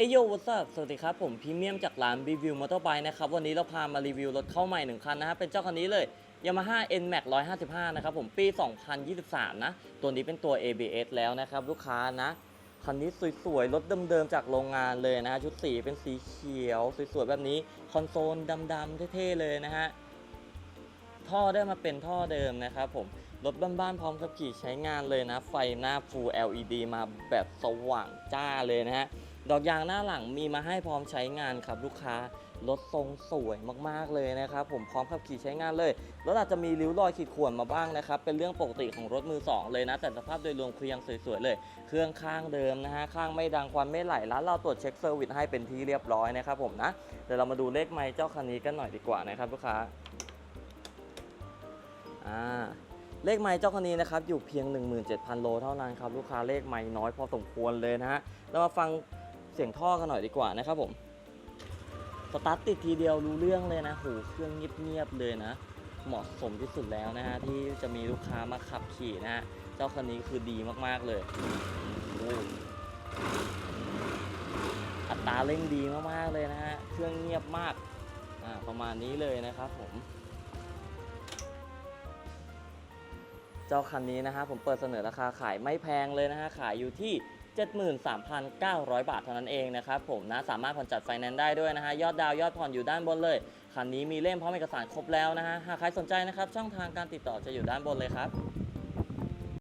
เอโยวัสสวัสดีครับ ผมพรีเมียมจากร้านรีวิวมอเตอร์ไบค์นะครับ วันนี้เราพามารีวิวรถเข้าใหม่หนึ่งคันนะฮะเป็นเจ้าคันนี้เลย Yamaha NMAX 155 นะครับผมปี 2023 นะ ตัวนี้เป็นตัว ABS แล้วนะครับ ลูกค้านะ คันนี้สวยๆ รถเดิมๆ จากโรงงานเลยนะฮะ ชุดสีเป็นสีเขียว สวยๆ แบบนี้ คอนโซลดำๆ เท่ๆ เลยนะฮะ ท่อได้มาเป็นท่อเดิมนะครับผม รถบ้านๆ พร้อมขับขี่ใช้งานเลยนะ ไฟหน้า Full LED มาแบบสว่างจ้าเลยนะฮะ ดอกยางหน้าหลังมีมาให้พร้อมใช้งานครับลูกค้ารถทรงสวยมากๆเลยนะครับผมพร้อมขับขี่ใช้งานเลยรถอาจจะมีริ้วรอยขีดข่วนมาบ้างนะครับเป็นเรื่องปกติของรถมือสองเลยนะ แต่สภาพโดยรวมคือยังสวยๆเลย เครื่องข้างเดิมนะฮะข้างไม่ดังควันไม่ไหลร้านเราตรวจเช็คเซอร์วิสให้เป็นที่เรียบร้อยนะครับผมนะเดี๋ยวเรามาดูเลขไมล์เจ้าคันนี้กันหน่อยดีกว่านะครับลูกค้าอ่าเลขไมล์เจ้าคันนี้นะครับอยู่เพียง 17,000 โลเท่านั้นครับลูกค้าเลขไมล์น้อยพอสมควรเลยนะฮะเรามาฟัง สียงท่อกันหน่อยดีกว่านะครับผมสตาร์ทติดทีเดียวรู้เรื่องเลยนะโหเครื่องเงียบๆเลยนะ เหมาะสมที่สุดแล้วนะฮะที่จะมีลูกค้ามาขับขี่นะฮะเจ้าคันนี้คือดีมากๆเลยอ้อัตราเร่งดีมากๆเลยนะฮะเครื่องเงียบมากอ่าประมาณนี้เลยนะครับผม เจ้าคันนี้นะฮะผมเปิดเสนอราคาขายไม่แพงเลยนะฮะขายอยู่ที่ 73,900 บาทเท่านั้นเองนะครับผมนะสามารถผ่อนจัดไฟแนนซ์ได้ด้วยนะฮะยอดดาวยอดผ่อนอยู่ด้านบนเลยคันนี้มีเล่มพร้อมเอกสารครบแล้วนะฮะหากใครสนใจนะครับช่องทางการติดต่อจะอยู่ด้านบนเลยครับ